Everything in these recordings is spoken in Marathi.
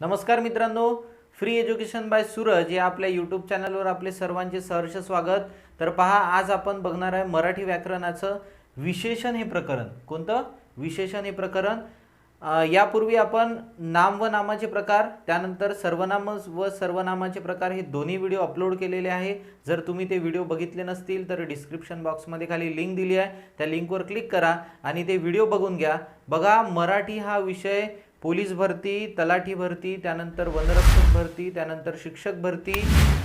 नमस्कार मित्रांनो फ्री एज्युकेशन बाय सूरज या आपल्या यूट्यूब चॅनलवर आपले सर्वांचे सहर्ष स्वागत. तर पहा आज आपण बघणार आहे मराठी व्याकरणाचं विशेषण हे प्रकरण. कोणतं? विशेषण हे प्रकरण. यापूर्वी आपण नाम व नामाचे प्रकार त्यानंतर सर्वनाम व सर्वनामाचे प्रकार हे दोन्ही व्हिडिओ अपलोड केलेले आहे. जर तुम्ही ते व्हिडिओ बघितले नसतील तर डिस्क्रिप्शन बॉक्समध्ये खाली लिंक दिली आहे. त्या लिंकवर क्लिक करा आणि ते व्हिडिओ बघून घ्या. बघा मराठी हा विषय पोलीस भरती तलाठी भरती त्यानंतर वनरक्षक भरती त्यानंतर शिक्षक भरती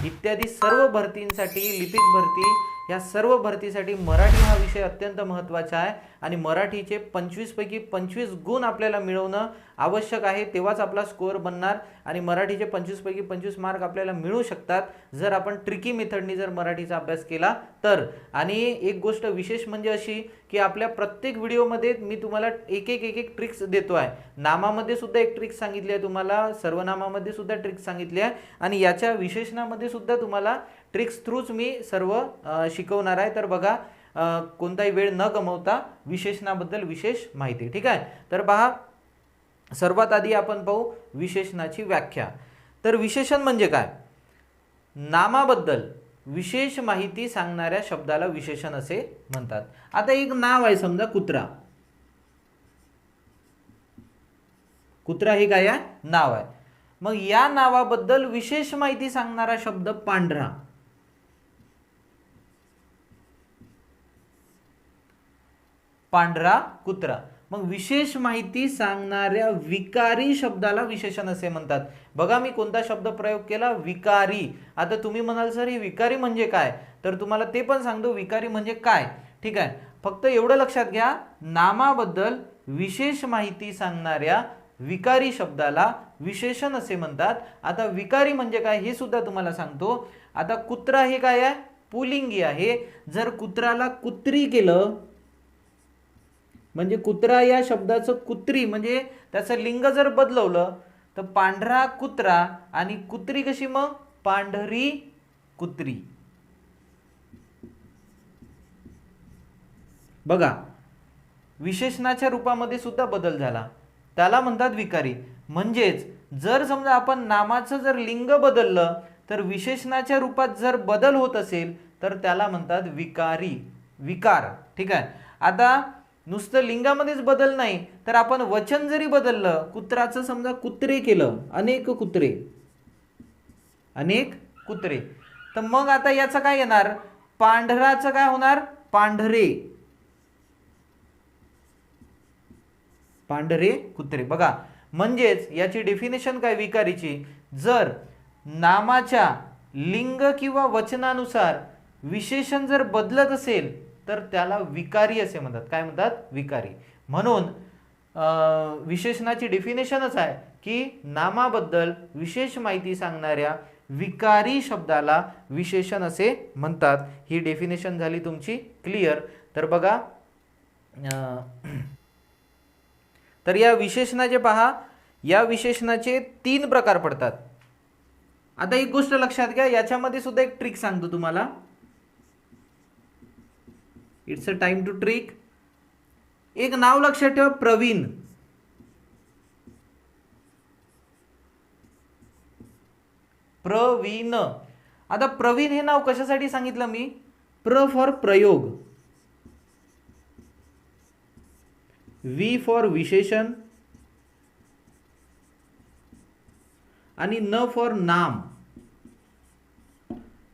इत्यादी सर्व भरतींसाठी लिपिक भरती ह्या सर्व भरतीसाठी मराठी हा विषय अत्यंत महत्त्वाचा आहे आणि मराठीचे पंचवीसपैकी पंचवीस गुण आपल्याला मिळवणं आवश्यक आहे तेव्हाच आपला स्कोअर बनणार आणि मराठीचे पंचवीसपैकी पंचवीस मार्क आपल्याला मिळू शकतात. जर आपण ट्रिकी मेथडनी जर मराठीचा अभ्यास केला तर. आणि एक गोष्ट विशेष म्हणजे अशी की आपल्या प्रत्येक व्हिडिओमध्ये मी तुम्हाला एक एक एक एक ट्रिक्स देतो आहे. नामामध्ये सुद्धा एक ट्रिक सांगितली आहे तुम्हाला सर्वनामामध्ये सुद्धा ट्रिक सांगितली आहे आणि याच्या विशेषणामध्ये सुद्धा तुम्हाला ट्रिक्स थ्रूच मी सर्व शिकवणार आहे. तर बघा कोणताही वेळ न गमवता विशेषणाबद्दल विशेष माहिती. ठीक आहे? तर पहा सर्वात आधी आपण पाहू विशेषणाची व्याख्या. तर विशेषण म्हणजे काय? नामाबद्दल विशेष माहिती सांगणाऱ्या शब्दाला विशेषण असे म्हणतात. आता एक नाव आहे समजा कुत्रा. कुत्रा हे काय आहे? नाव आहे. मग या नावाबद्दल विशेष माहिती सांगणारा शब्द पांढरा. पांढरा कुत्रा. मग विशेष माहिती सांगणाऱ्या विकारी शब्दाला विशेषण असे म्हणतात. बघा मी कोणता शब्द प्रयोग केला? विकारी. आता तुम्ही म्हणाल सर ही विकारी म्हणजे काय? तर तुम्हाला ते पण सांगतो विकारी म्हणजे काय? ठीक आहे? फक्त एवढं लक्षात घ्या नामाबद्दल विशेष माहिती सांगणाऱ्या विकारी शब्दाला विशेषण असे म्हणतात. आता विकारी म्हणजे काय हे सुद्धा तुम्हाला सांगतो. आता कुत्रा हे काय आहे? पुलिंगी आहे. जर कुत्राला कुत्री केलं म्हणजे कुत्रा या शब्दाचं कुत्री म्हणजे त्याचं लिंग जर बदलवलं तर पांढरा कुत्रा आणि कुत्री कशी मग? पांढरी कुत्री. बघा विशेषणाच्या रूपामध्ये सुद्धा बदल झाला. त्याला म्हणतात विकारी. म्हणजेच जर समजा आपण नामाचं जर लिंग बदललं तर विशेषणाच्या रूपात जर बदल होत असेल तर त्याला म्हणतात विकारी. विकार. ठीक आहे? आता नुसतं लिंगामध्येच बदल नाही तर आपण वचन जरी बदललं कुत्राचं समजा कुत्रे केलं अनेक कुत्रे. अनेक कुत्रे. तर मग आता याचं काय येणार? पांढराचं काय होणार? पांढरे. पांढरे कुत्रे. बघा म्हणजेच याची डेफिनेशन काय विकारीची? जर नामाच्या लिंग किंवा वचनानुसार विशेषण जर बदलत असेल तर त्याला विकारी असे म्हणतात. काय म्हणतात? विकारी. म्हणून विशेषणाची डेफिनेशनच आहे की नामाबद्दल विशेष माहिती सांगणाऱ्या विकारी शब्दाला विशेषण असे म्हणतात. ही डेफिनेशन झाली तुमची क्लिअर तर बघा तर या विशेषणाचे पहा. या विशेषणाचे तीन प्रकार पडतात. आता एक गोष्ट लक्षात घ्या. याच्यामध्ये सुद्धा एक ट्रिक सांगतो तुम्हाला. It's a time to trick एक नाव लक्षात ठेवा प्रवीण. प्रवीण. आता प्रवीण हे नाव कशासाठी सांगितलं मी? प्र फॉर प्रयोग. व्ही फॉर विशेषण. आणि न फॉर नाम.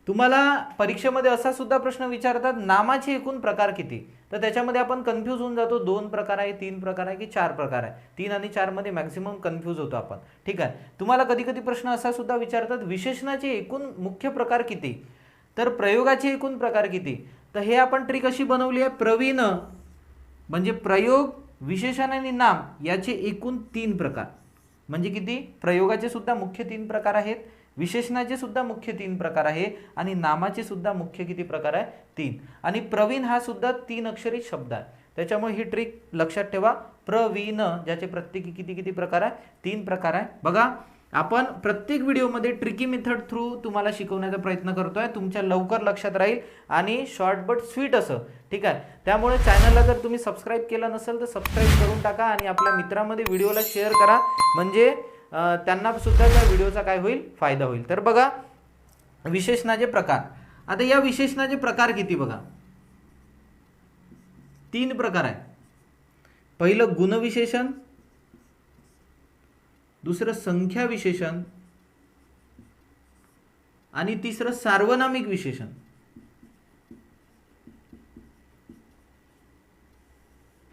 तुम्हाला परीक्षेमध्ये असा सुद्धा प्रश्न विचारतात नामाचे एकूण प्रकार किती? तर त्याच्यामध्ये आपण कन्फ्यूज होऊन जातो. दोन प्रकार आहे तीन प्रकार आहे की चार प्रकार आहे? तीन आणि चारमध्ये मॅक्झिमम कन्फ्यूज होतो आपण. ठीक आहे? तुम्हाला कधी कधी प्रश्न असा सुद्धा विचारतात विशेषणाचे एकूण मुख्य प्रकार किती? तर प्रयोगाचे एकूण प्रकार किती? तर हे आपण ट्रिक अशी बनवली आहे प्रवीण. म्हणजे प्रयोग विशेषण आणि नाम याचे एकूण तीन प्रकार. म्हणजे किती? प्रयोगाचे सुद्धा मुख्य तीन प्रकार आहेत. विशेषणाचे सुद्धा मुख्य तीन प्रकार आहे आणि नामाचे सुद्धा मुख्य किती प्रकार आहे? तीन. आणि प्रवीण हा सुद्धा तीन अक्षरी शब्द आहे. त्याच्यामुळे ही ट्रिक लक्षात ठेवा. प्रवीण ज्याचे प्रत्येकी किती किती प्रकार आहे? तीन प्रकार आहे. बघा आपण प्रत्येक व्हिडिओमध्ये ट्रिकी मेथड थ्रू तुम्हाला शिकवण्याचा प्रयत्न करतोय. तुमच्या लवकर लक्षात राहील आणि शॉर्ट बट स्वीट असं. ठीक आहे? त्यामुळे चॅनलला जर तुम्ही सबस्क्राईब केलं नसेल तर सबस्क्राईब करून टाका आणि आपल्या मित्रामध्ये व्हिडिओला शेअर करा. म्हणजे त्यांना सुद्धा त्या व्हिडिओचा काय होईल? फायदा होईल. तर बघा विशेषणाचे प्रकार. आता या विशेषणाचे प्रकार किती बघा? तीन प्रकार आहे पहिलं गुणविशेषण दुसरं संख्या विशेषण आणि तिसरं सार्वनामिक विशेषण.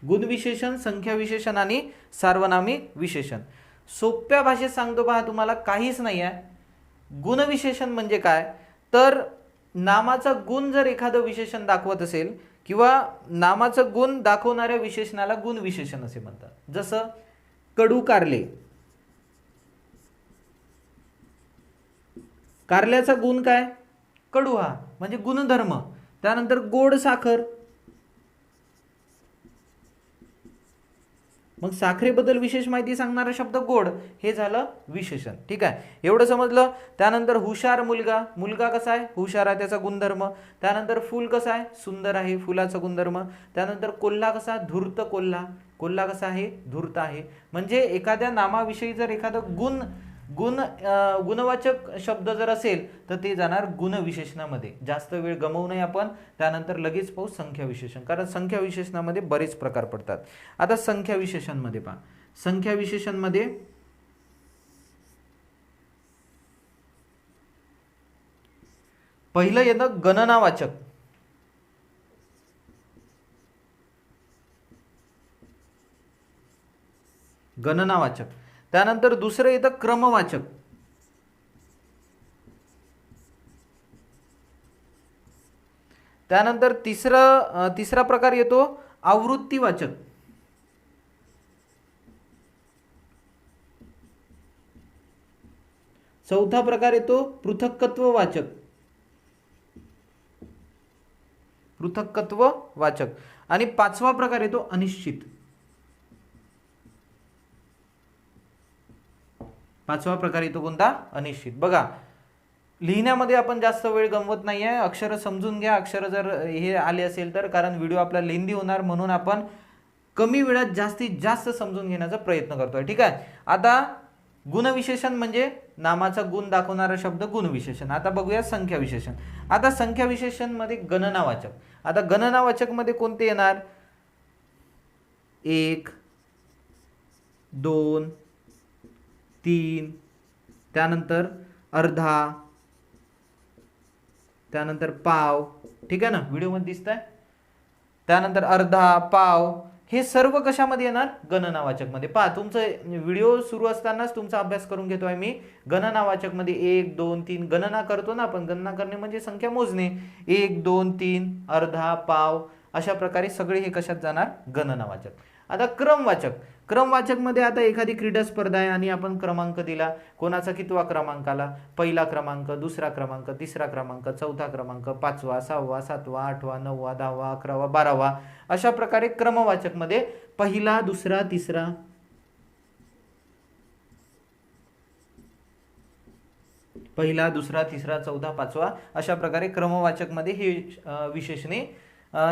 गुणविशेषण संख्या विशेषण आणि सार्वनामिक विशेषण. सोप्या भाषेत सांगतो पहा तुम्हाला काहीच नाही आहे गुणविशेषण म्हणजे काय? तर नामाचा गुण जर एखादं विशेषण दाखवत असेल किंवा नामाचं गुण दाखवणाऱ्या विशेषणाला गुणविशेषण असे म्हणतात. जसं कडू कारले. कारल्याचा गुण काय? कडू हा म्हणजे गुणधर्म. त्यानंतर गोड साखर. मग साखरेबद्दल विशेष माहिती सांगणारा शब्द गोड हे झालं विशेषण. ठीक आहे? एवढं समजलं? त्यानंतर हुशार मुलगा. मुलगा कसा आहे? हुशार आहे त्याचा गुणधर्म. त्यानंतर फूल कसं आहे? सुंदर आहे फुलाचा गुणधर्म. त्यानंतर कोल्हा कसा धूर्त कोल्हा. कोल्हा कसा आहे? धूर्त आहे. म्हणजे एखाद्या नामाविषयी जर एखादं गुण गुण गुणवाचक शब्द जर असेल तर ते जाणार गुणविशेषणामध्ये. जास्त वेळ गमवू नये आपण त्यानंतर लगेच पाहू संख्या विशेषण कारण संख्या विशेषणामध्ये बरेच प्रकार पडतात. आता संख्या विशेषणमध्ये पहा. संख्या विशेषणमध्ये पहिलं येतं गणनावाचक. गणनावाचक. त्यानंतर दुसरं येतं क्रमवाचक. त्यानंतर तिसरं तिसरा प्रकार येतो आवृत्तीवाचक. चौथा प्रकार येतो पृथक्कत्ववाचक. पृथक्कत्व वाचक आणि पाचवा प्रकार येतो अनिश्चित. पाचवा प्रकार येतो कोणता? अनिश्चित. बघा लिहिण्यामध्ये आपण जास्त वेळ गमवत नाही आहे अक्षरं समजून घ्या. अक्षरं जर हे आले असेल तर कारण व्हिडिओ आपला लेंदी होणार म्हणून आपण कमी वेळात जास्तीत जास्त समजून घेण्याचा प्रयत्न करतोय. ठीक आहे? आता गुणविशेषण म्हणजे नामाचा गुण दाखवणारा शब्द गुणविशेषण. आता बघूया संख्या विशेषण आता संख्या विशेषणमध्ये गणनावाचक. आता गणनावाचकमध्ये कोणते येणार? एक दोन तीन त्यानंतर अर्धा त्यानंतर पाव. ठीक आहे ना? व्हिडिओमध्ये दिसत आहे त्यानंतर अर्धा पाव. हे सर्व कशामध्ये येणार? गणनावाचकमध्ये. पहा तुमचं व्हिडिओ सुरू असतानाच तुमचा अभ्यास करून घेतोय मी गणनावाचकमध्ये एक दोन तीन. गणना करतो ना आपण. गणना करणे म्हणजे संख्या मोजणे. एक दोन तीन अर्धा पाव. अशा प्रकारे सगळे हे कशात जाणार? गणनावाचक. आता क्रमवाचक. क्रमवाचकमध्ये आता एखादी क्रीडा स्पर्धा आहे आणि आपण क्रमांक दिला. कोणाचा कितवा क्रमांक आला? पहिला क्रमांक दुसरा क्रमांक तिसरा क्रमांक चौथा क्रमांक पाचवा सहावा सातवा आठवा नववा दहावा अकरावा बारावा. अशा प्रकारे क्रमवाचकमध्ये पहिला दुसरा तिसरा. पहिला दुसरा तिसरा चौथा पाचवा अशा प्रकारे क्रमवाचकमध्ये हे विशेषणे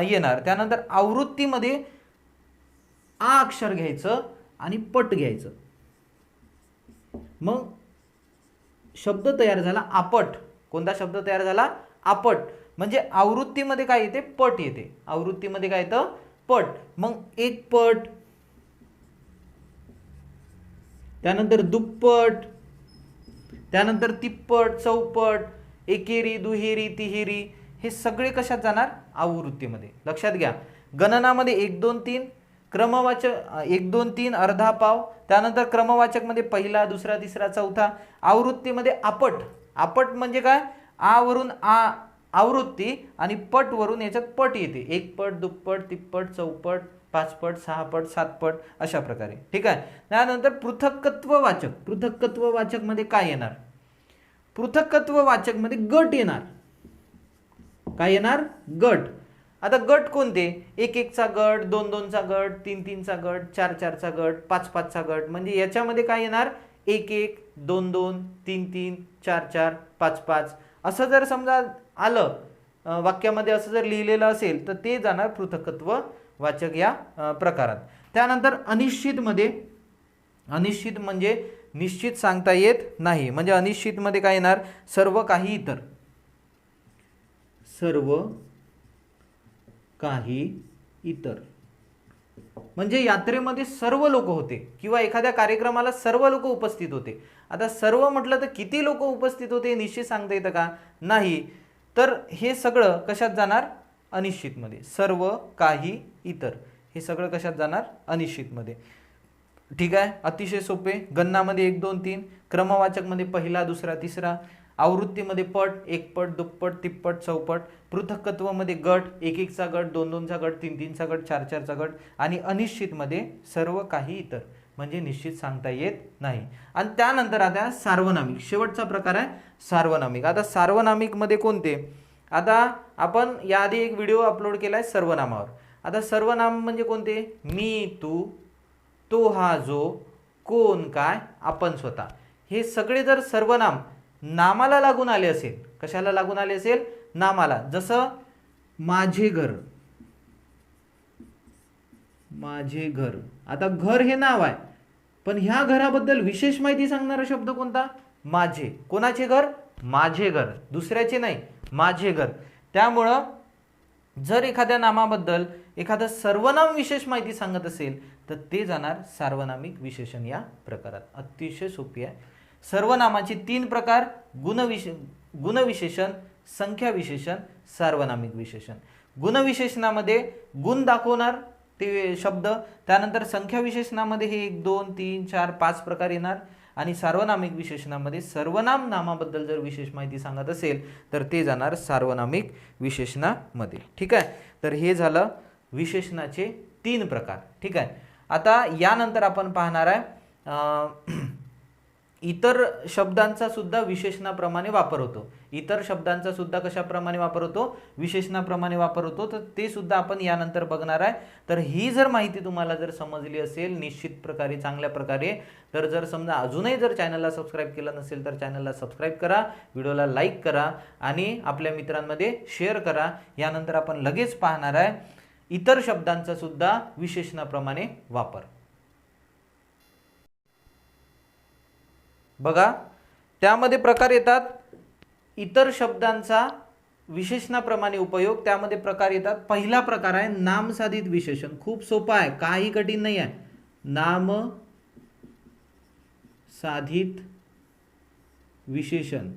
येणार. त्यानंतर आवृत्तीमध्ये आ अक्षर घ्यायचं आणि पट घ्यायचं. मग शब्द तयार झाला आपट. कोणता शब्द तयार झाला? आपट. म्हणजे आवृत्तीमध्ये काय येते? पट येते. आवृत्तीमध्ये काय येतं? पट. मग एक पट त्यानंतर दुप्पट त्यानंतर तिप्पट चौपट एकेरी दुहेरी तिहेरी हे सगळे कशात जाणार? आवृत्तीमध्ये. लक्षात घ्या. गणनामध्ये एक दोन तीन क्रमवाचक एक दोन तीन अर्धा पाव त्यानंतर क्रमवाचकमध्ये पहिला दुसरा तिसरा चौथा आवृत्तीमध्ये आपट. आपट म्हणजे काय? आ वरून आ आवृत्ती आणि पटवरून याच्यात पट येते. एक पट दुप्पट तिप्पट चौपट पाचपट सहापट सातपट अशा प्रकारे. ठीक आहे? त्यानंतर पृथक्कत्व वाचक काय येणार? पृथकत्व वाचकमध्ये गट येणार. काय येणार? गट. आता गट कोणते? एक एकचा गट दोन दोनचा गट तीन तीनचा गट चार चारचा गट पाच पाचचा गट. म्हणजे याच्यामध्ये काय येणार? एक एक दोन दोन तीन तीन चार चार पाच पाच. असं जर समजा आलं वाक्यामध्ये असं जर लिहिलेलं असेल तर ते जाणार पृथकत्व वाचक या प्रकारात. त्यानंतर अनिश्चितमध्ये अनिश्चित म्हणजे निश्चित सांगता येत नाही. म्हणजे अनिश्चितमध्ये काय येणार? सर्व काही इतर. सर्व काही इतर. म्हणजे यात्रेमध्ये सर्व लोक होते किंवा एखाद्या कार्यक्रमाला सर्व लोक उपस्थित होते. आता सर्व म्हटलं तर किती लोक उपस्थित होते हे निश्चित सांगता येतं का? नाही. तर हे सगळं कशात जाणार? अनिश्चितमध्ये. सर्व काही इतर. हे सगळं कशात जाणार? अनिश्चितमध्ये. ठीक आहे? अतिशय सोपे. गणनामध्ये एक दोन तीन. क्रमवाचकमध्ये पहिला दुसरा तिसरा. आवृत्तीमध्ये पट एक पट दुप्पट तिप्पट चौपट पृथकत्वामध्ये गट एक एकचा गट दोन दोनचा गट तीन तीनचा गट चार चारचा गट आणि अनिश्चितमध्ये सर्व काही इतर. म्हणजे निश्चित सांगता येत नाही. आणि त्यानंतर आता सार्वनामिक. शेवटचा प्रकार आहे सार्वनामिक. आता सार्वनामिकमध्ये कोणते? आता आपण याआधी एक व्हिडिओ अपलोड केला आहे सर्वनामावर. आता सर्वनाम म्हणजे कोणते? मी तू तो हा जो कोण काय आपण स्वतः. हे सगळे जर सर्वनाम नामाला लागून आले असेल. कशाला लागून आले असेल? नामाला. जसं माझे घर. माझे घर. आता घर हे नाव आहे. पण ह्या घराबद्दल विशेष माहिती सांगणारा शब्द कोणता? माझे. कोणाचे घर? माझे घर. दुसऱ्याचे नाही. माझे घर. त्यामुळं जर एखाद्या नामाबद्दल एखादं सर्वनाम विशेष माहिती सांगत असेल तर ते जाणार सार्वनामिक विशेषण या प्रकारात. अतिशय सोपी आहे. सर्वनामाचे तीन प्रकार गुणविशे गुणविशेषण संख्या विशेषण सार्वनामिक विशेषण. गुणविशेषणामध्ये गुण दाखवणार ते शब्द त्यानंतर संख्या विशेषणामध्ये हे एक दोन तीन चार पाच प्रकार येणार आणि सार्वनामिक विशेषणामध्ये सर्वनाम नामाबद्दल जर विशेष माहिती सांगत असेल तर ते जाणार सार्वनामिक विशेषणामध्ये. ठीक आहे? तर हे झालं विशेषणाचे तीन प्रकार. ठीक आहे? आता यानंतर आपण पाहणार आहे इतर शब्दांचा सुद्धा विशेषणाप्रमाणे वापर होतो. इतर शब्दांचा सुद्धा कशाप्रमाणे वापर होतो? विशेषणाप्रमाणे वापर होतो. तर ते सुद्धा आपण यानंतर बघणार आहे. तर ही जर माहिती तुम्हाला जर समजली असेल निश्चित प्रकारे चांगल्या प्रकारे तर जर समजा अजूनही जर चॅनलला सबस्क्राईब केलं नसेल तर चॅनलला सबस्क्राईब करा व्हिडिओला लाईक करा आणि आपल्या मित्रांमध्ये शेअर करा. यानंतर आपण लगेच पाहणार आहे इतर शब्दांचा सुद्धा विशेषणाप्रमाणे वापर. बघा त्यामध्ये प्रकार येतात इतर शब्दांचा विशेषणाप्रमाणे उपयोग त्यामध्ये प्रकार येतात. पहिला प्रकार आहे नामसाधित विशेषण. खूप सोपा आहे काही कठीण नाही आहे. नाम साधित विशेषण.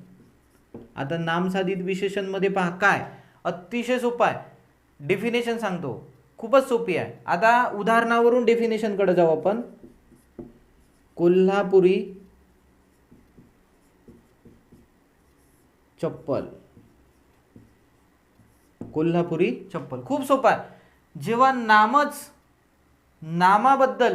आता नामसाधित विशेषणमध्ये पहा काय? अतिशय सोपं आहे. डेफिनेशन सांगतो. खूपच सोपी आहे. आता उदाहरणावरून डेफिनेशनकडे जाऊ आपण. कोल्हापुरी चप्पल. कोल्हापुरी चप्पल. खूप सोपं आहे. जेव्हा नामच नामाबद्दल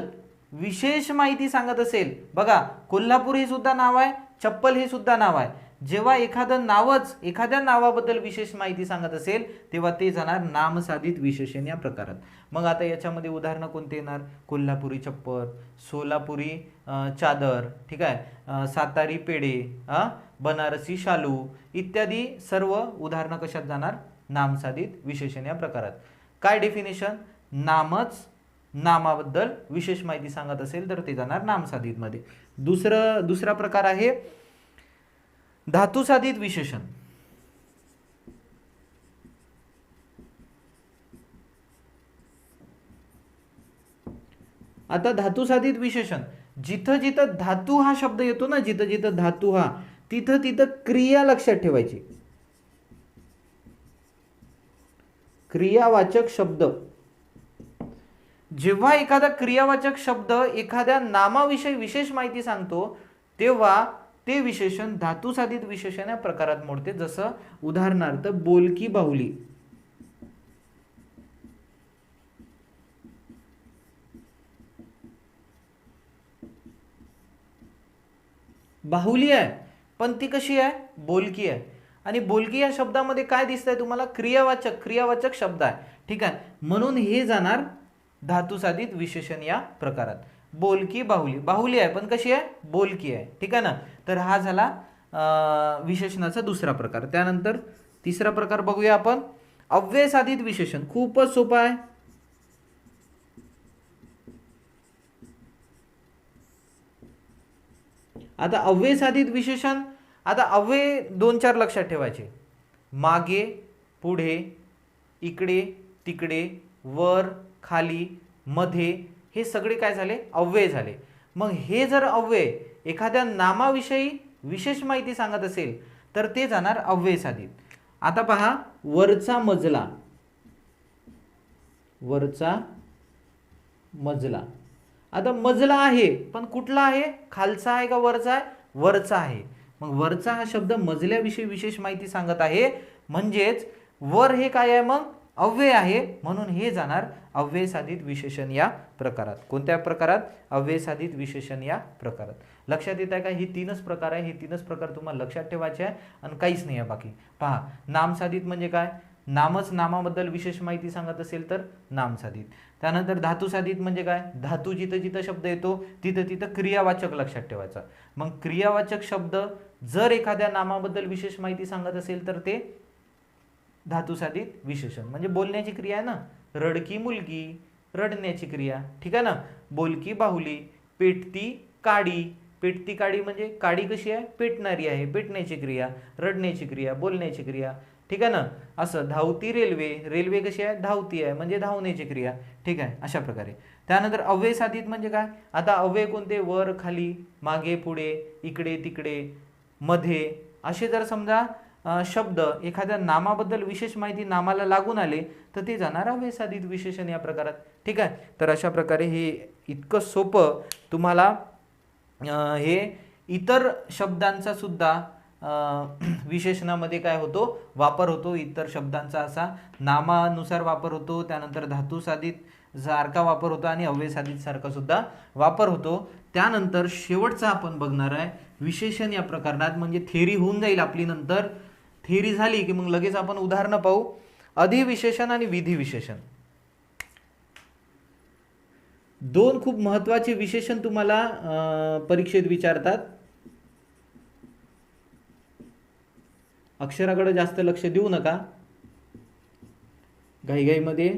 विशेष माहिती सांगत असेल बघा कोल्हापूर हे सुद्धा नाव आहे चप्पल हे सुद्धा नाव आहे. जेव्हा एखादं नावच एखाद्या नावाबद्दल विशेष माहिती सांगत असेल तेव्हा ते जाणार नामसाधित विशेषण या प्रकारात. मग आता याच्यामध्ये उदाहरणं कोणते येणार? कोल्हापुरी चप्पल सोलापुरी चादर ठीक आहे? सातारी पेढे बनारसी शालू इत्यादी सर्व उदाहरणं कशात जाणार? नामसाधित विशेषण या प्रकारात. काय डेफिनेशन नामच नामाबद्दल विशेष माहिती सांगत असेल तर ते जाणार नामसाधितमध्ये दुसरं दुसरा प्रकार आहे धातुसाधित विशेषण. आता धातुसाधित विशेषण. जिथं जिथं धातू हा शब्द येतो ना जिथं जिथं धातू हा तिथं तिथं क्रिया लक्षात ठेवायची. क्रियावाचक शब्द. जेव्हा एखादा क्रियावाचक शब्द एखाद्या नामाविषयी विशेष माहिती सांगतो तेव्हा ते विशेषण धातुसाधित विशेषण या प्रकारात मोडते. जसं उदाहरणार्थ बोलकी बाहुली. बाहुली आहे. पण ती कशी आहे? बोलकी आहे. आणि बोलकी या शब्दामध्ये काय दिसतंय तुम्हाला? क्रियावाचक क्रियावाचक शब्द आहे. ठीक आहे? म्हणून हे जाणार धातुसाधित विशेषण या प्रकारात. बोलकी बाहुली. बाहुली आहे पण कशी आहे? बोलकी आहे. ठीक आहे ना? तर हा झाला विशेषणाचा दुसरा प्रकार. त्यानंतर तिसरा प्रकार बघूया आपण. अव्ययसाधित विशेषण. खूपच सोपं आहे. आता अव्यय साधित विशेषण आता अव्यय दोन चार लक्षात ठेवायचे. मागे पुढे इकडे तिकडे वर खाली मध्ये हे सगळे काय झाले? अव्यय झाले. मग हे जर अव्यय एखाद्या नामाविषयी विशेष माहिती सांगत असेल तर ते जाणार अव्यय साधित. आता पहा वरचा मजला. वरचा मजला. आता मजला आहे पण कुठला आहे? खालचा आहे का वरचा आहे? वरचा आहे. मग वरचा हा शब्द मजल्याविषयी विशेष माहिती सांगत आहे. म्हणजेच वर हे काय आहे मग? अव्यय आहे. म्हणून हे जाणार अव्यय साधित विशेषण या प्रकारात. कोणत्या प्रकारात? अव्यय साधित विशेषण या प्रकारात. लक्षात येत आहे का? ही तीनच प्रकार आहे. हे तीनच प्रकार तुम्हाला लक्षात ठेवायचे आहे आणि काहीच नाही आहे बाकी. पहा नाम साधित म्हणजे काय? नामच नामाबद्दल विशेष माहिती सांगत असेल तर नाम साधित. त्यानंतर धातू साधित म्हणजे काय? धातू जिथं जिथं शब्द येतो तिथं तिथं क्रियावाचक लक्षात ठेवायचा. मग क्रियावाचक शब्द जर एखाद्या नामाबद्दल विशेष माहिती सांगत असेल तर ते धातू साधित विशेषण. म्हणजे बोलण्याची क्रिया आहे ना? रडकी मुलगी रडण्याची क्रिया. ठीक आहे ना? बोलकी बाहुली पेटती काडी. पेटती काडी म्हणजे काडी कशी आहे? पेटणारी आहे. पेटण्याची क्रिया रडण्याची क्रिया बोलण्याची क्रिया. ठीक आहे ना? असं धावती रेल्वे रेल्वे कशी आहे? धावती आहे म्हणजे धावण्याची क्रिया. ठीक आहे? अशा प्रकारे. त्यानंतर अव्यय साधित म्हणजे काय? आता अव्यय कोणते? वर खाली मागे पुढे इकडे तिकडे मध्ये. असे जर समजा शब्द एखाद्या नामाबद्दल विशेष माहिती नामाला लागून आले तर ते जाणार अव्यय साधित विशेषण या प्रकारात. ठीक आहे? तर अशा प्रकारे हे इतकं सोपं तुम्हाला हे इतर शब्दांचा सुद्धा विशेषणामध्ये काय होतो? वापर होतो. इतर शब्दांचा असा नामानुसार वापर होतो. त्यानंतर धातू साधित सारखा वापर होतो आणि अव्यय साधित सारखा सुद्धा वापर होतो. त्यानंतर शेवटचा आपण बघणार आहे विशेषण या प्रकरणात म्हणजे थेरी होऊन जाईल आपली नंतर. थेरी झाली की मग लगेच आपण उदाहरणं पाहू. अधिविशेषण आणि विधी विशेषण दोन खूप महत्त्वाचे विशेषण तुम्हाला परीक्षेत विचारतात. अक्षराकडे जास्त लक्ष देऊ नका. घाईघाईमध्ये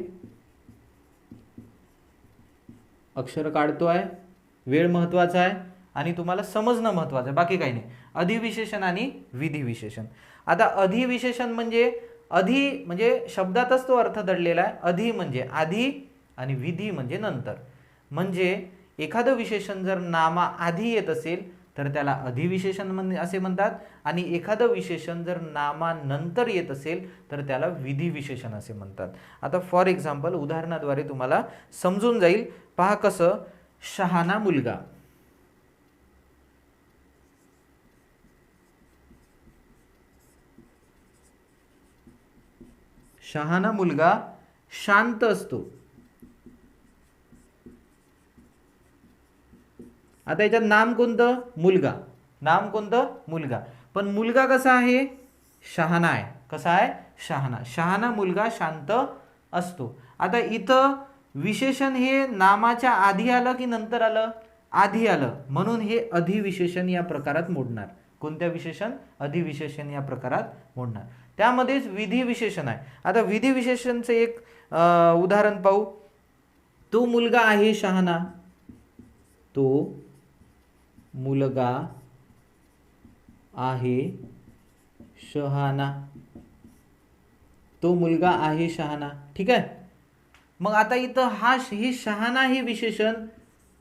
अक्षर काढतो आहे वेळ महत्त्वाचा आहे आणि तुम्हाला समजणं महत्वाचं आहे. बाकी काही नाही. अधिविशेषण आणि विधी विशेषण आता अधिविशेषण म्हणजे अधि म्हणजे शब्दातच तो अर्थ दडलेला आहे. अधि म्हणजे आधी आणि विधी म्हणजे नंतर. म्हणजे एखादं विशेषण जर नामा आधी येत असेल तर त्याला अधिविशेषण म्हण असे म्हणतात. आणि एखादं विशेषण जर नामानंतर येत असेल तर त्याला विधी विशेषण असे म्हणतात. आता फॉर एक्झाम्पल उदाहरणाद्वारे तुम्हाला समजून जाईल. पहा कसं शहाणा मुलगा. शहाणा मुलगा शांत असतो. आता याच्यात नाम कोणतं? मुलगा. नाम कोणतं? मुलगा. पण मुलगा कसा आहे? शहाणा आहे. कसा आहे? शहाणा. शहाणा मुलगा शांत असतो. आता इथं विशेषण हे नामाच्या आधी आलं की नंतर आलं? आधी आलं. म्हणून हे अधिविशेषण या प्रकारात मोडणार. कोणत्या विशेषण? अधिविशेषण या प्रकारात मोडणार. त्यामध्येच विधी विशेषण आहे. आता विधी विशेषणचं एक उदाहरण पाहू. तो मुलगा आहे शहाणा. तो मुलगा आहे शहाणा. तो मुलगा आहे शहाणा. ठीक आहे? मग आता इथं हा हे शहाणा हे विशेषण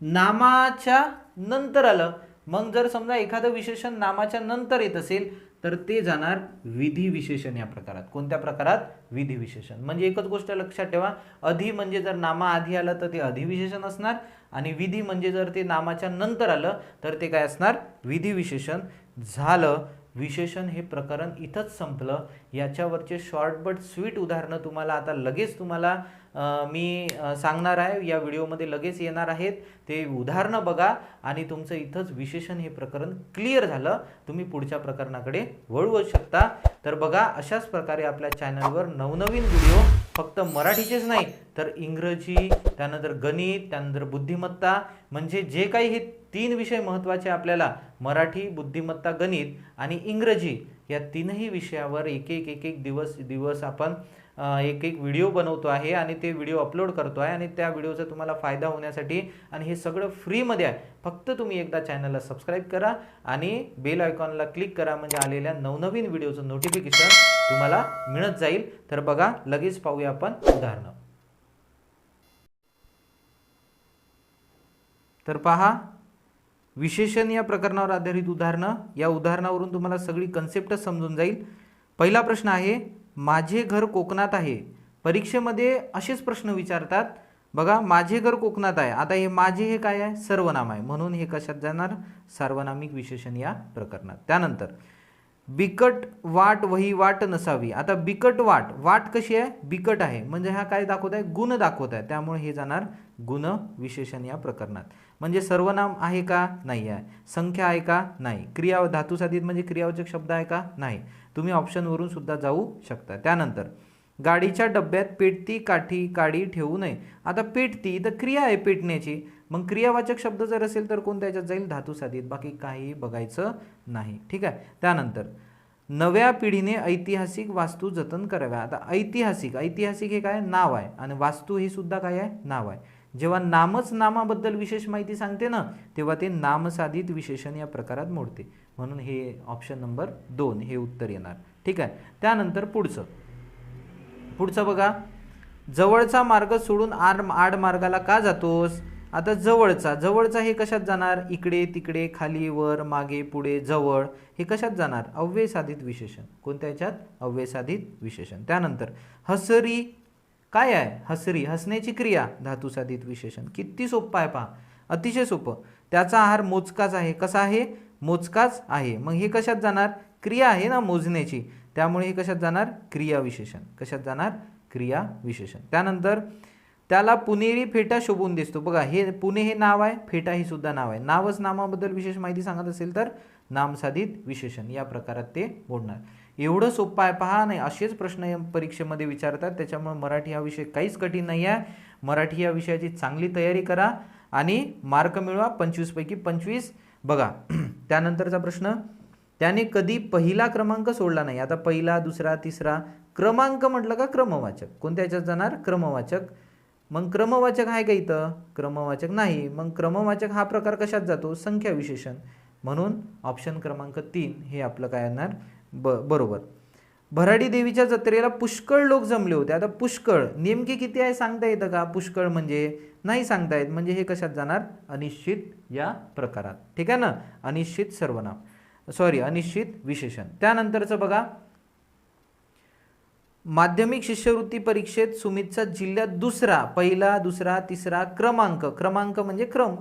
नामाच्या नंतर आलं. मग जर समजा एखादं विशेषण नामाच्या नंतर येत असेल तर ते जाणार विधी विशेषण या प्रकारात. कोणत्या प्रकारात? विधी विशेषण म्हणजे एकच गोष्ट लक्षात ठेवा अधि म्हणजे जर नामा आधी आलं तर ते अधिविशेषण असणार आणि विधी म्हणजे जर ते नामाच्या नंतर आलं तर ते काय असणार? विधी विशेषण झालं विशेषण हे प्रकरण इथंच संपलं. याच्यावरचे शॉर्ट बट स्वीट उदाहरणं तुम्हाला आता लगेच तुम्हाला मी सांगणार आहे या व्हिडिओमध्ये लगेच येणार आहेत. ते उदाहरणं बघा आणि तुमचं इथंच विशेषण हे प्रकरण क्लिअर झालं. तुम्ही पुढच्या प्रकरणाकडे वळवू शकता. तर बघा अशाच प्रकारे आपल्या चॅनलवर नवनवीन व्हिडिओ फक्त मराठीचेच नाही तर इंग्रजी त्यानंतर गणित त्यानंतर बुद्धिमत्ता म्हणजे जे काही हे तीन विषय महत्त्वाचे आपल्याला मराठी बुद्धिमत्ता गणित आणि इंग्रजी या तीनही विषयावर एक एक एक एक दिवस दिवस आपण एक एक व्हिडिओ बनवतो आहे आणि ते व्हिडिओ अपलोड करतो आहे आणि त्या व्हिडिओचा तुम्हाला फायदा होण्यासाठी आणि हे सगळं फ्रीमध्ये आहे. फक्त तुम्ही एकदा चॅनलला सबस्क्राईब करा आणि बेल आयकॉनला क्लिक करा म्हणजे आलेल्या नवनवीन व्हिडिओचं नोटिफिकेशन तुम्हाला मिळत जाईल. तर बघा लगेच पाहूया आपण उदाहरणं. तर पहा विशेषण या प्रकरणावर आधारित उदाहरणं. या उदाहरणावरून तुम्हाला सगळी कन्सेप्टच समजून जाईल. पहिला प्रश्न आहे माझे घर कोकणात आहे. परीक्षेमध्ये असेच प्रश्न विचारतात बघा माझे घर कोकणात आहे. आता हे माझे हे काय आहे? सर्वनाम आहे. म्हणून हे कशात जाणार? सार्वनामिक विशेषण या प्रकरणात. त्यानंतर बिकट वाट वही वाट नसावी. आता बिकट वाट वाट कशी आहे? बिकट आहे. म्हणजे हा काय दाखवत आहे? गुण दाखवत आहे. त्यामुळे हे जाणार गुण विशेषण या प्रकरणात. म्हणजे सर्वनाम आहे का? नाही आहे. संख्या आहे का? नाही. क्रिया धातुसाधित म्हणजे क्रियावचक शब्द आहे का? नाही. तुम्ही ऑप्शनवरून सुद्धा जाऊ शकता. त्यानंतर गाडीच्या डब्यात पेटती काठी काडी ठेवू नये. आता पेटती तर क्रिया आहे पेटण्याची. मग क्रियावाचक शब्द जर असेल तर कोणत्या याच्यात जाईल धातुसाधित बाकी काही बघायचं नाही. ठीक आहे? त्यानंतर नव्या पिढीने ऐतिहासिक वास्तू जतन कराव्या. आता ऐतिहासिक ऐतिहासिक हे काय? नाव आहे. आणि वास्तू हे सुद्धा काय आहे? नाव आहे. जेव्हा नामच नामाबद्दल विशेष माहिती सांगते ना तेव्हा ते नामसाधित विशेषण या प्रकारात मोडते. म्हणून हे ऑप्शन नंबर दोन हे उत्तर येणार. ठीक आहे? त्यानंतर पुढचं. पुढचं बघा. जवळचा मार्ग सोडून आड आड मार्गाला का जातोस? आता जवळचा जवळचा हे कशात जाणार? इकडे तिकडे खाली वर मागे पुढे जवळ हे कशात जाणार? अव्ययसाधित विशेषण. कोणत्या ह्याच्यात? अव्ययसाधित विशेषण. त्यानंतर हसरी काय आहे? हसरी हसण्याची क्रिया धातुसाधित विशेषण. किती सोपं आहे पहा. अतिशय सोपं. त्याचा आहार मोजकाच आहे. कसा आहे? मोजकाच आहे. मग हे कशात जाणार? क्रिया आहे ना मोजण्याची. त्यामुळे हे कशात जाणार? क्रिया विशेषण. कशात जाणार? क्रिया विशेषण. त्यानंतर त्याला पुणेरी फेटा शोभून दिसतो. बघा हे पुणे हे नाव आहे फेटा हे सुद्धा नाव आहे. नावच नामाबद्दल विशेष माहिती सांगत असेल तर नामसाधित विशेषण या प्रकारात ते बोलणार. एवढं सोपं आहे पहा नाही असेच प्रश्न परीक्षेमध्ये विचारतात त्याच्यामुळे मराठी हा विषय काहीच कठीण नाही आहे. मराठी या विषयाची चांगली तयारी करा आणि मार्क मिळवा पंचवीसपैकी पंचवीस. बघा त्यानंतरचा प्रश्न त्याने कधी पहिला क्रमांक सोडला नाही. आता पहिला दुसरा तिसरा क्रमांक म्हटलं का क्रमवाचक? कोणत्या याच्यात जाणार? क्रमवाचक. मग क्रमवाचक आहे का इथं? क्रमवाचक नाही. मग क्रमवाचक हा प्रकार कशात जातो? संख्या विशेषण. म्हणून ऑप्शन क्रमांक तीन हे आपलं काय येणार ब बरोबर. भराडी देवीच्या जत्रेला पुष्कळ लोक जमले होते. आता पुष्कळ नेमके किती आहे सांगता येतं का? पुष्कळ म्हणजे नाही सांगता येत. म्हणजे हे कशात जाणार? अनिश्चित या प्रकारात. ठीक आहे ना? अनिश्चित सर्वनाम. सॉरी अनिश्चित विशेषण. त्यानंतरचं बघा. माध्यमिक शिष्यवृत्ती परीक्षेत सुमितचा जिल्ह्यात दुसरा पहिला दुसरा तिसरा क्रमांक. क्रमांक म्हणजे क्रम.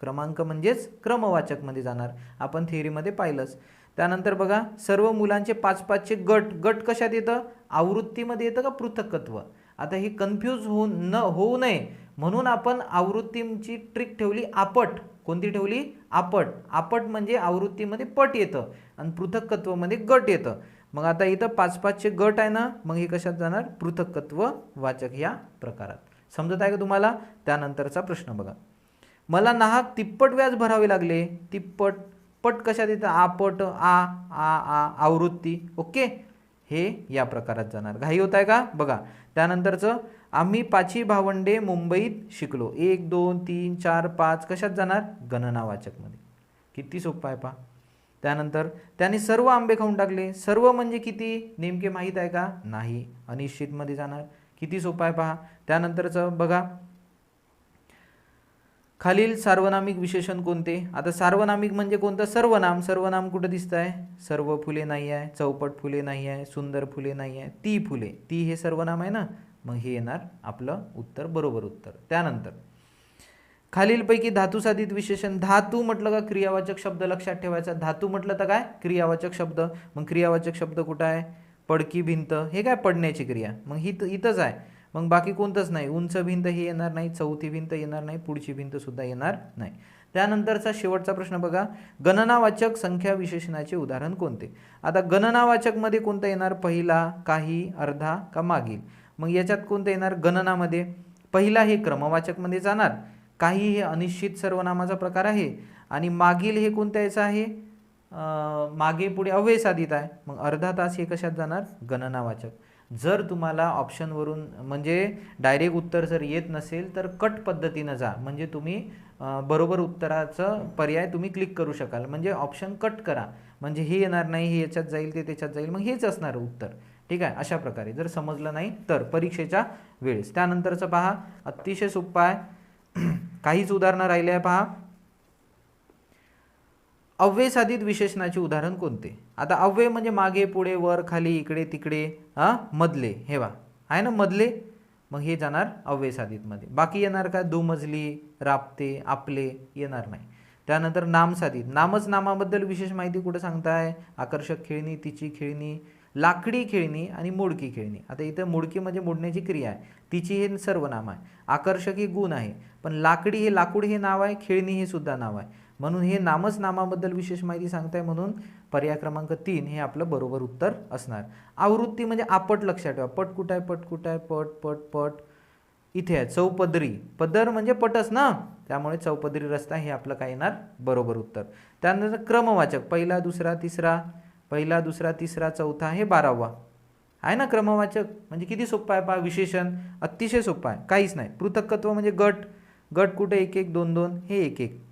क्रमांक म्हणजेच क्रमवाचकमध्ये जाणार. आपण थिअरीमध्ये पाहिलंच. त्यानंतर बघा सर्व मुलांचे पाच पाचचे गट. गट कशात येतं? आवृत्तीमध्ये येतं का पृथकत्व आता हे कन्फ्यूज होऊ न होऊ नये. म्हणून आपण आवृत्तींची ट्रिक ठेवली आपट. कोणती ठेवली? आपट. आपट म्हणजे आवृत्तीमध्ये पट येतं आणि पृथकत्वमध्ये गट येतं. मग आता इथं पाच पाचचे गट आहे ना मग हे कशात जाणार? पृथकत्व वाचक या प्रकारात. समजत आहे का तुम्हाला? त्यानंतरचा प्रश्न बघा. मला नाहक तिप्पट व्याज भरावे लागले. तिप्पट पट कशात येतं? आपट आ आ आ आवृत्ती. ओके? हे या प्रकारात जाणार. घाई होत आहे का? बघा. त्यानंतरचं आम्ही पाची भावंडे मुंबईत शिकलो. एक दोन तीन चार पाच कशात जाणार? गणनावाचकमध्ये किती सोपं आहे पहा. त्यानंतर त्याने सर्व आंबे खाऊन टाकले. सर्व म्हणजे किती? नेमके माहीत आहे का? नाही. अनिश्चितमध्ये जाणार. किती सोपं आहे पहा. त्यानंतरचं बघा. खालील सार्वनामिक विशेषण कोणते? आता सार्वनामिक म्हणजे कोणतं? सर्वनाम. सर्वनाम कुठं दिसतं आहे सर्व फुले नाही आहे चौपट फुले नाही आहे सुंदर फुले नाही आहे ती फुले. ती हे सर्वनाम आहे ना? मग हे येणार आपलं उत्तर बरोबर उत्तर. त्यानंतर खालीलपैकी धातुसाधित विशेषण धातू म्हटलं का क्रियावाचक शब्द? लक्षात ठेवायचा. धातू म्हटलं तर काय? क्रियावाचक शब्द. मग क्रियावाचक शब्द कुठं आहे? पडकी भिंत. हे काय? पडण्याची क्रिया. मग ही इथंच आहे. मग बाकी कोणतंच नाही. उंच भिंत हे येणार नाही. चौथी भिंत येणार नाही. पुढची भिंत सुद्धा येणार नाही. त्यानंतरचा शेवटचा प्रश्न बघा. गणनावाचक संख्या विशेषणाचे उदाहरण कोणते? आता गणनावाचकमध्ये कोणतं येणार? पहिला काही अर्धा का मागील? मग याच्यात कोणतं येणार? गणनामध्ये. पहिला हे क्रमवाचकमध्ये जाणार. काही हे अनिश्चित सर्वनामाचा प्रकार आहे. आणि मागील हे कोणत्या याचं आहे? मागे पुढे अव्यय साधित आहे. मग अर्धा तास हे कशात जाणार? गणनावाचक. जर तुम्हाला ऑप्शनवरून म्हणजे डायरेक्ट उत्तर जर येत नसेल तर कट पद्धतीनं जा. म्हणजे तुम्ही बरोबर उत्तराचं पर्याय तुम्ही क्लिक करू शकाल. म्हणजे ऑप्शन कट करा. म्हणजे हे येणार नाही हे याच्यात जाईल ते त्याच्यात जाईल. मग हेच असणार उत्तर. ठीक आहे? अशा प्रकारे. जर समजलं नाही तर परीक्षेच्या वेळेस. त्यानंतरचं पहा. अतिशय सोपं आहे. काहीच उदाहरणं राहिले आहे पहा. अव्यय साधित विशेषणाचे उदाहरण कोणते? आता अव्यय म्हणजे मागे पुढे वर खाली इकडे तिकडे हां मधले. हे वा आहे ना? मधले? मग हे जाणार अव्ययसाधितमध्ये बाकी येणार का दुमजली राबते आपले येणार नाही. त्यानंतर नामसाधित नामच नामाबद्दल विशेष माहिती कुठं सांगताय? आकर्षक खेळणी तिची खेळणी लाकडी खेळणी आणि मोडकी खेळणी. आता इथं मोडकी म्हणजे मोडण्याची क्रिया आहे. तिची हे सर्वनाम आहे. आकर्षक हे गुण आहे. पण लाकडी हे लाकूड हे नाव आहे खेळणी हे सुद्धा नाव आहे. म्हणून हे नामच नामाबद्दल विशेष माहिती सांगताय म्हणून पर्याय क्रमांक तीन हे आपलं बरोबर उत्तर असणार. आवृत्ती म्हणजे आपट लक्षात ठेवा. पट कुठं आहे पट कुठं आहे पट पट पट. इथे आहे चौपदरी. पदर म्हणजे पटच ना? त्यामुळे चौपदरी रस्ता हे आपलं काय येणार? बरोबर उत्तर. त्यानंतर क्रमवाचक. पहिला दुसरा तिसरा. पहिला दुसरा तिसरा चौथा हे बारावा. आहे ना क्रमवाचक? म्हणजे किती सोपं आहे पहा विशेषण. अतिशय सोपं आहे. काहीच नाही. पृथकत्व म्हणजे गट. गट कुठे? एक एक दोन दोन. हे एक एक.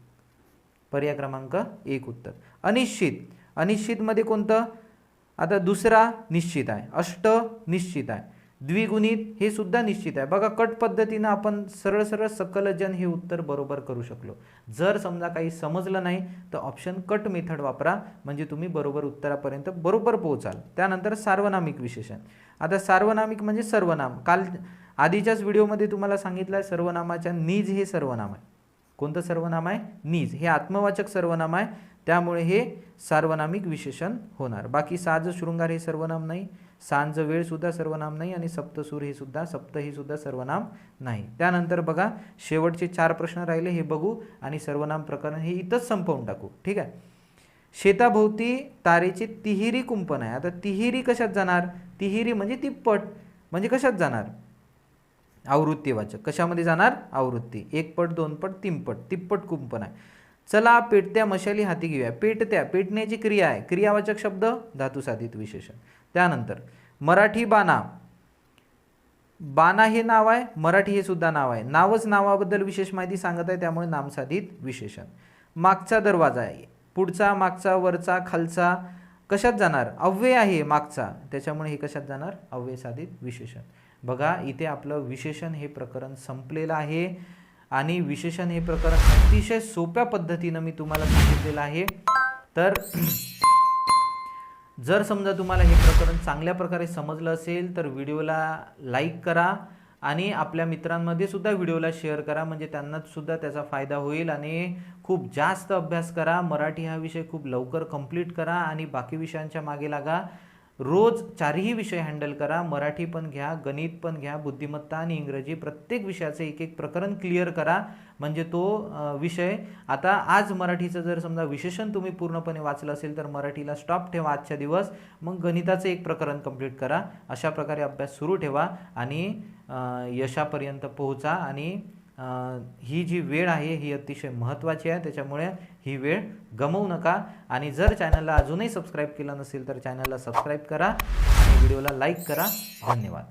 पर्याय क्रमांक एक उत्तर. अनिश्चित. अनिश्चितमध्ये कोणतं? आता दुसरा निश्चित आहे. अष्ट निश्चित आहे. द्विगुणित हे सुद्धा निश्चित आहे. बघा कट पद्धतीनं आपण सरळ सरळ सकलजन हे उत्तर बरोबर करू शकलो. जर समजा काही समजलं नाही तर ऑप्शन कट मेथड वापरा. म्हणजे तुम्ही बरोबर उत्तरापर्यंत बरोबर पोहोचाल. त्यानंतर सार्वनामिक विशेषण. आता सार्वनामिक म्हणजे सर्वनाम. काल आधीच्याच व्हिडिओमध्ये तुम्हाला सांगितलं आहे सर्वनामाच्या नीज हे सर्वनाम आहे. कोणतं सर्वनाम आहे? नीज. हे आत्मवाचक सर्वनाम आहे. त्यामुळे हे सार्वनामिक विशेषण होणार. बाकी साज शृंगार हे सर्वनाम नाही. सांज वेळसुद्धा सर्वनाम नाही आणि सप्तसूर हे सुद्धा सप्त हे सुद्धा सर्वनाम नाही. त्यानंतर बघा शेवटचे चार प्रश्न राहिले हे बघू आणि सर्वनाम प्रकरण हे इथंच संपवून टाकू. ठीक आहे? शेताभोवती तारेचे तिहिरी कुंपण आहे. आता तिहिरी कशात जाणार? तिहिरी म्हणजे तिप्पट म्हणजे कशात जाणार? आवृत्तीवाचक कशामध्ये जाणार? आवृत्ती. एक पट दोन पट तीन पट. तिप्पट कुंपण आहे. चला पेटत्या मशाली हाती घेऊया. पेटत्या पेटण्याची क्रिया आहे क्रियावाचक शब्द धातुसाधित विशेषण. त्यानंतर मराठी बाणा. बाणा हे नाव आहे मराठी हे सुद्धा नाव आहे. नावच नावाबद्दल विशेष माहिती सांगत आहे त्यामुळे नामसाधित विशेषण. मागचा दरवाजा आहे. पुढचा मागचा वरचा खालचा कशात जाणार? अव्यय आहे मागचा. त्याच्यामुळे हे कशात जाणार? अव्यय साधित विशेषण. बघा इथे आपलं विशेषण हे प्रकरण संपलेलं आहे. आणि विशेषण हे प्रकरण अतिशय सोप्या पद्धतीनं मी तुम्हाला सांगितलेलं आहे. तर जर समजा तुम्हाला हे प्रकरण चांगल्या प्रकारे समजलं असेल तर व्हिडिओला लाईक करा आणि आपल्या मित्रांमध्ये सुद्धा व्हिडिओला शेअर करा. म्हणजे त्यांना सुद्धा त्याचा फायदा होईल आणि खूप जास्त अभ्यास करा. मराठी हा विषय खूप लवकर कंप्लीट करा आणि बाकी विषयांच्या मागे लागा. रोज चारही विषय हँडल करा मराठी पण घ्या गणित पण घ्या बुद्धिमत्ता आणि इंग्रजी प्रत्येक विषयाचं एक एक प्रकरण क्लिअर करा. म्हणजे तो विषय आता आज मराठीचं जर समजा विशेषण तुम्ही पूर्णपणे वाचलं असेल तर मराठीला स्टॉप ठेवा आजच्या दिवस. मग गणिताचं एक प्रकरण कंप्लीट करा. अशा प्रकारे अभ्यास सुरू ठेवा आणि यशापर्यंत पोहोचा आणि ही जी वेळ आहे ही अतिशय महत्त्वाची आहे. त्याच्यामुळे ही वेळ गमवू नका. आणि जर चॅनलला अजूनही सबस्क्राईब केलं नसेल तर चॅनलला सबस्क्राईब करा. आणि व्हिडिओला लाईक करा. धन्यवाद.